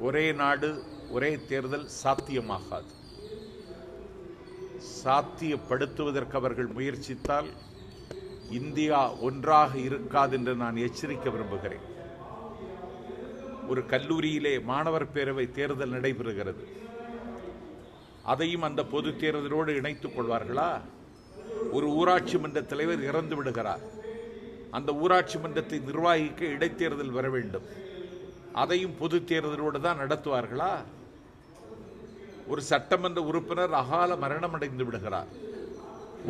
ஒரே நாடு ஒரே தேர்தல் சாத்தியமாகாது. சாத்தியப்படுத்துவதற்கு அவர்கள் முயற்சித்தால் இந்தியா ஒன்றாக இருக்காது என்று நான் எச்சரிக்க விரும்புகிறேன். ஒரு கல்லூரியிலே மாணவர் பேரவை தேர்தல் நடைபெறுகிறது. அதையும் அந்த பொது தேர்தலோடு இணைத்துக் கொள்வார்களா? ஒரு ஊராட்சி மன்ற தலைவர் இறந்து விடுகிறார் அந்த ஊராட்சி மன்றத்தை நிர்வாகிக்க இடைத்தேர்தல் வர வேண்டும். அதையும் பொது தேர்தலோடு தான் நடத்துவார்களா? ஒரு சட்டமன்ற உறுப்பினர் அகால மரணம் அடைந்து விடுகிறார்.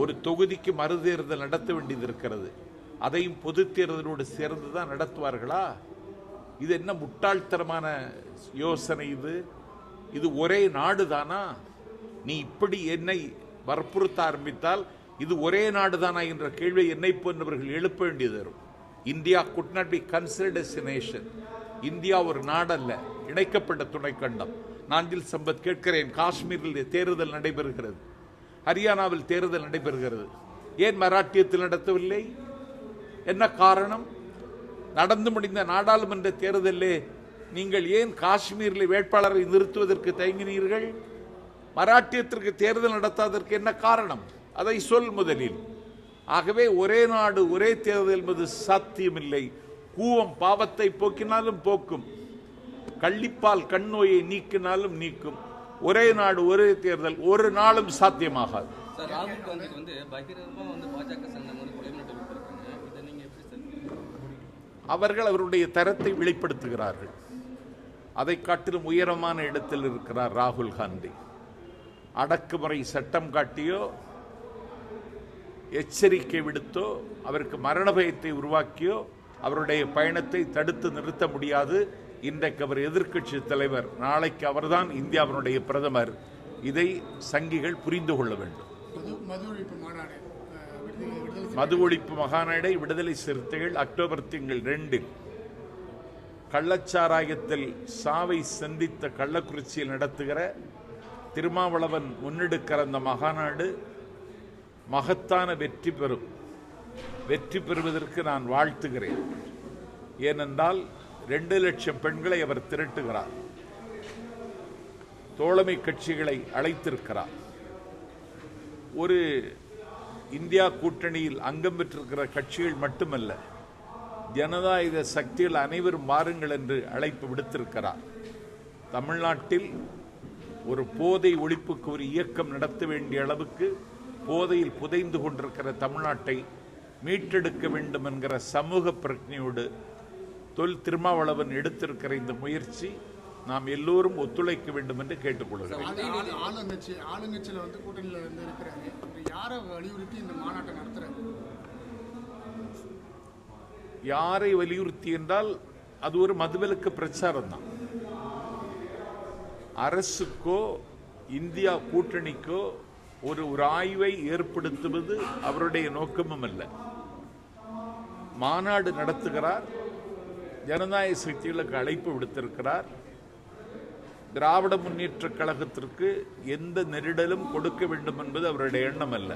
ஒரு தொகுதிக்கு மறுதேர்தல் நடத்த வேண்டியது இருக்கிறது அதையும் பொது தேர்தலோடு சேர்ந்து தான் நடத்துவார்களா? இது என்ன முட்டாள்தனமான யோசனை இது? இது ஒரே நாடு தானா நீ இப்படி என்னை வற்புறுத்த ஆரம்பித்தால் இது ஒரே நாடுதானா என்ற கேள்வி என்னை போன்றவர்கள் எழுப்ப வேண்டியது வரும். India could not be considered as nation India ஒரு நாடல்ல இணைக்கப்பட்ட துணைக்கண்டம். நாஞ்சில் சம்பத் கேட்கிறேன் காஷ்மீரில் தேர்தல் நடைபெறுகிறது. ஹரியானாவில் தேர்தல் நடைபெறுகிறது. ஏன் மராட்டியத்தில் நடத்தவில்லை? என்ன காரணம்? நடந்து முடிந்த நாடாளுமன்ற தேர்தலிலே நீங்கள் ஏன் காஷ்மீரில் வேட்பாளரை நிறுத்துவதற்கு தயங்கினீர்கள்? மராட்டியத்திற்கு தேர்தல் நடத்தாததற்கு என்ன காரணம்? அதை சொல் முதலில். ஆகவே ஒரே நாடு ஒரே தேர்தல் என்பது சாத்தியமில்லை. கூவம் பாவத்தை போக்கினாலும் போக்கும். கள்ளிப்பால் கண் நோயை நீக்கினாலும் நீக்கும். ஒரே நாடு ஒரே தேர்தல் ஒரு நாளும் சாத்தியமாகாது. அவர்கள் அவருடைய தரத்தை வெளிப்படுத்துகிறார்கள். அதை காட்டிலும் உயரமான இடத்தில் இருக்கிறார் ராகுல் காந்தி. அடக்குமுறை சட்டம் காட்டியோ எச்சரிக்கை விடுத்தோ அவருக்கு மரண பயத்தை உருவாக்கியோ அவருடைய பயணத்தை தடுத்து நிறுத்த முடியாது. இன்றைக்கு அவர் எதிர்க்கட்சி தலைவர். நாளைக்கு அவர்தான் இந்தியாவினுடைய பிரதமர். இதை சங்கிகள் புரிந்து கொள்ள வேண்டும். மது ஒழிப்பு மகாநாடை விடுதலை சிறுத்தைகள் அக்டோபர் திங்கள் ரெண்டில் கள்ளச்சாராயத்தில் சாவை சந்தித்த கள்ளக்குறிச்சியில் நடத்துகிற திருமாவளவன் முன்னெடுக்கிற அந்த மகாநாடு மகத்தான வெற்றி பெறும். வெற்றி பெறுவதற்கு நான் வாழ்த்துகிறேன். ஏனென்றால் ரெண்டு லட்சம் பெண்களை அவர் திரட்டுகிறார். தோழமை கட்சிகளை அழைத்திருக்கிறார். ஒரு இந்தியா கூட்டணியில் அங்கம் பெற்றிருக்கிற கட்சிகள் மட்டுமல்ல ஜனநாயக சக்திகள் அனைவரும் மாறுங்கள் என்று அழைப்பு விடுத்திருக்கிறார். தமிழ்நாட்டில் ஒரு போதை ஒழிப்புக்கு ஒரு இயக்கம் நடத்த வேண்டிய அளவுக்கு போதையில் புதைந்து கொண்டிருக்கிற தமிழ்நாட்டை மீட்டெடுக்க வேண்டும் என்கிற சமூக பிரஜையோடு தொல் திருமாவளவன் எடுத்திருக்கிற இந்த முயற்சி நாம் எல்லோரும் ஒத்துழைக்க வேண்டும் என்று கேட்டுக்கொள்கிறேன். ஆளு- ஆளு- ஆளுங்கட்சி ஆளுங்கட்சியில வந்து கூட்டணியில வந்து அப்புறம் யாரை வலியுறுத்தி இந்த மாநாட்டை நடத்துறாரு? யாரை வலியுறுத்தி என்றால் அது ஒரு மதுவிலக்கு பிரச்சாரம் தான் அரசுக்கோ இந்தியா கூட்டணிக்கோ ஒரு ஒரு ஆய்வை ஏற்படுத்துவது அவருடைய நோக்கமும் அல்ல. மாநாடு நடத்துகிறார். ஜனநாயக சக்திகளுக்கு அழைப்பு விடுத்திருக்கிறார். திராவிட முன்னேற்ற கழகத்திற்கு எந்த நெருடலும் கொடுக்க வேண்டும் என்பது அவருடைய எண்ணம் அல்ல.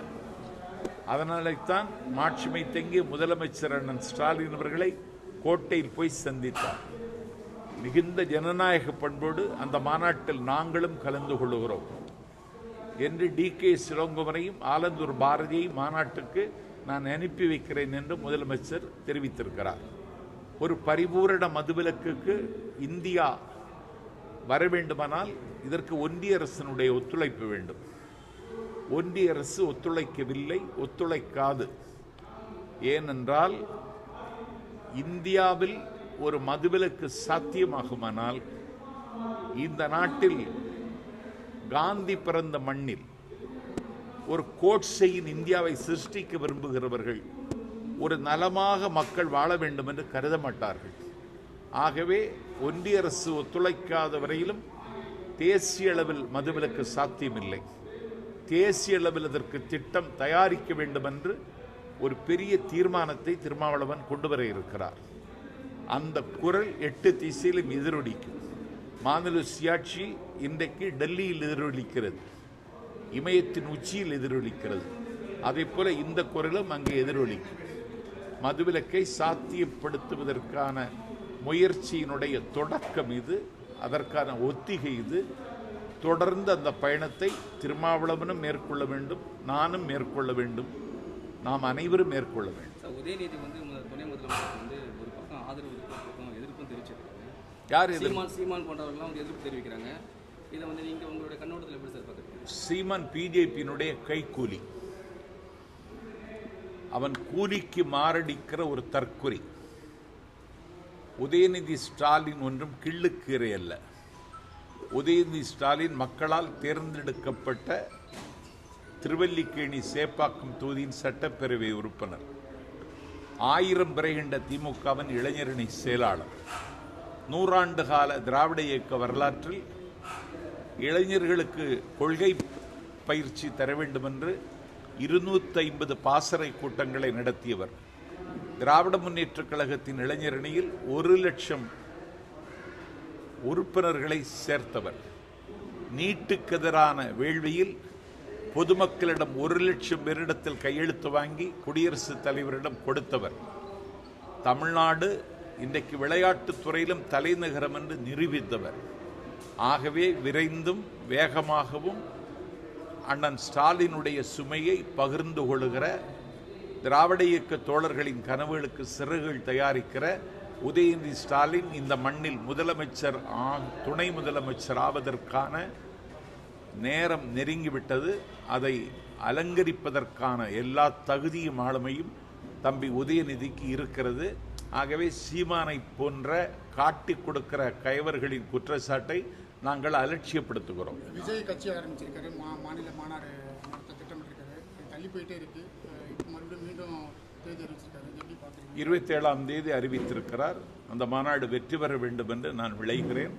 அதனால்தான் மாட்சிமை தங்கிய முதலமைச்சர் அண்ணன் ஸ்டாலின் அவர்களை கோட்டையில் போய் சந்தித்தார். மிகுந்த ஜனநாயக பண்போடு அந்த மாநாட்டில் நாங்களும் கலந்து கொள்ளுகிறோம் என்று டி கே சிலோங்குமரையும் ஆலந்தூர் பாரதியை மாநாட்டுக்கு நான் அனுப்பி வைக்கிறேன் என்று முதலமைச்சர் தெரிவித்திருக்கிறார். ஒரு பரிபூரண மதுவிலக்குக்கு இந்தியா வர வேண்டுமானால் இதற்கு ஒன்றிய அரசினுடைய ஒத்துழைப்பு வேண்டும். ஒன்றிய அரசு ஒத்துழைக்கவில்லை ஒத்துழைக்காது. ஏனென்றால் இந்தியாவில் ஒரு மதுவிலக்கு சாத்தியமாகுமானால் இந்த நாட்டில் காந்தி பிறந்த மண்ணில் ஒரு கோட்ஸையின் இந்தியாவை சிருஷ்டிக்க விரும்புகிறவர்கள் ஒரு நலமாக மக்கள் வாழ வேண்டும் என்று கருத மாட்டார்கள். ஆகவே ஒன்றிய அரசு ஒத்துழைக்காத வரையிலும் தேசிய அளவில் மதுவிலக்கு சாத்தியமில்லை. தேசிய அளவில் அதற்கு திட்டம் தயாரிக்க வேண்டும் என்று ஒரு பெரிய தீர்மானத்தை திருமாவளவன் கொண்டு வர இருக்கிறார். அந்த குரல் எட்டு திசையிலும் எதிரொலிக்கும். மாநில சுயாட்சி இன்றைக்கு டெல்லியில் எதிரொலிக்கிறது. இமயத்தின் உச்சியில் எதிரொலிக்கிறது. அதே போல இந்த குரலும் அங்கே எதிரொலிக்கும். மதுவிலக்கை சாத்தியப்படுத்துவதற்கான முயற்சியினுடைய தொடக்கம் இது அதற்கான ஒத்திகை இது. தொடர்ந்து அந்த பயணத்தை திருமாவளவனும் மேற்கொள்ள வேண்டும் நானும் மேற்கொள்ள வேண்டும் நாம் அனைவரும் மேற்கொள்ள வேண்டும். உதயநிதி வந்து துணை முதலமைச்சர் வந்து ஒரு பக்கம் ஆதரவு எதிர்ப்பும் தெரிவிச்சிருக்காங்க. யார் சீமான் சீமான் போன்றவர்கள்லாம் எதிர்ப்பு தெரிவிக்கிறாங்க. இதை வந்து நீங்கள் உங்களுடைய கண்ணோட்டத்தில் எப்படி சார் பார்க்குறீங்க? சீமான் பிஜேபியினுடைய கைக்கூலி அவன் கூலிக்கு மாரடிக்கிற ஒரு தற்கொலை. உதயநிதி ஸ்டாலின் ஒன்றும் கிள்ளுக்கீரை அல்ல. உதயநிதி ஸ்டாலின் மக்களால் தேர்ந்தெடுக்கப்பட்ட திருவல்லிக்கேணி சேப்பாக்கம் தொகுதியின் சட்டப்பேரவை உறுப்பினர். ஆயிரம் பிறகின்ற திமுகவின் இளைஞரணி செயலாளர். நூறாண்டு கால திராவிட இயக்க வரலாற்றில் இளைஞர்களுக்கு கொள்கை பயிற்சி தர வேண்டும் என்று இருநூத்தைம்பது பாசறை கூட்டங்களை நடத்தியவர். திராவிட முன்னேற்றக் கழகத்தின் இளைஞரணியில் ஒரு லட்சம் உறுப்பினர்களை சேர்த்தவர். நீட்டுக்கெதிரான வேள்வியில் பொதுமக்களிடம் ஒரு லட்சம் பேரிடத்தில் கையெழுத்து வாங்கி குடியரசுத் தலைவரிடம் கொடுத்தவர். தமிழ்நாடு இன்றைக்கு விளையாட்டுத் துறையிலும் தலைநகரம் என்று நிரூபித்தவர். ஆகவே விரைந்தும் வேகமாகவும் அண்ணன் ஸ்டாலினுடைய சுமையை பகிர்ந்து கொள்ளுகிற திராவிட இயக்க தோழர்களின் கனவுகளுக்கு சிறகுகள் தயாரிக்கிற உதயநிதி ஸ்டாலின் இந்த மண்ணில் முதலமைச்சர் ஆ- துணை முதலமைச்சர் ஆவதற்கான நேரம் நெருங்கிவிட்டது. அதை அலங்கரிப்பதற்கான எல்லா தகுதியும் ஆளுமையும் தம்பி உதயநிதிக்கு இருக்கிறது. ஆகவே சீமானை போன்ற காட்டிக் கொடுக்கிற கயவர்களின் குற்றச்சாட்டை நாங்கள் அலட்சியப்படுத்துகிறோம். விஜய் கட்சி ஆரம்பிச்சிருக்காரு. மா மாநில மாநாடு நடத்த திட்டமிட்டிருக்காரு. தள்ளி போயிட்டே இருக்கு. மறுபடியும் மீண்டும் தேதி அறிவிச்சிருக்காரு. இது எப்படி பார்க்குறீங்க? இருபத்தேழாம் தேதி அறிவித்திருக்கிறார். அந்த மாநாடு வெற்றி பெற வேண்டும் என்று நான் விளைகிறேன்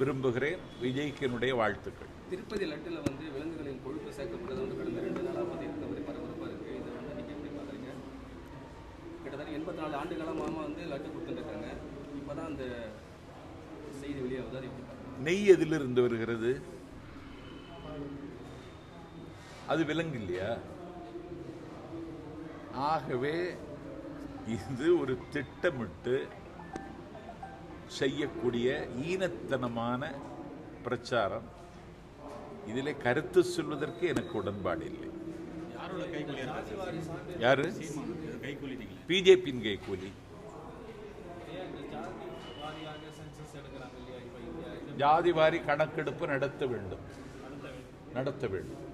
விரும்புகிறேன். விஜய்க்கு என்னுடைய வாழ்த்துக்கள். திருப்பதி லட்டில் வந்து விலங்குகளின் கொழுப்பு சேர்க்கப்படுறது வந்து கடந்த ரெண்டு நாளாக வந்து இருக்க மாதிரி பரபரப்பாக இருக்குது இதை வந்து நீங்கள் எப்படி பார்க்குறீங்க கிட்டத்தட்ட எண்பத்தி நாலு ஆண்டு காலமாக வந்து லட்டு கொடுத்துருக்காங்க இப்போ தான் அந்த செய்தி வெளியாகுது அதை நெய் எதிலிருந்து வருகிறது? அது விலங்கு இல்லையா? ஆகவே இது ஒரு திட்டமிட்டு செய்யக்கூடிய ஈனத்தனமான பிரச்சாரம். இதிலே கருத்து சொல்வதற்கு எனக்கு உடன்பாடு இல்லை. யாரு? பிஜேபியின் கைக்கூலி ஜாதி வாரி கணக்கெடுப்பு நடத்த வேண்டும். நடத்த வேண்டும்.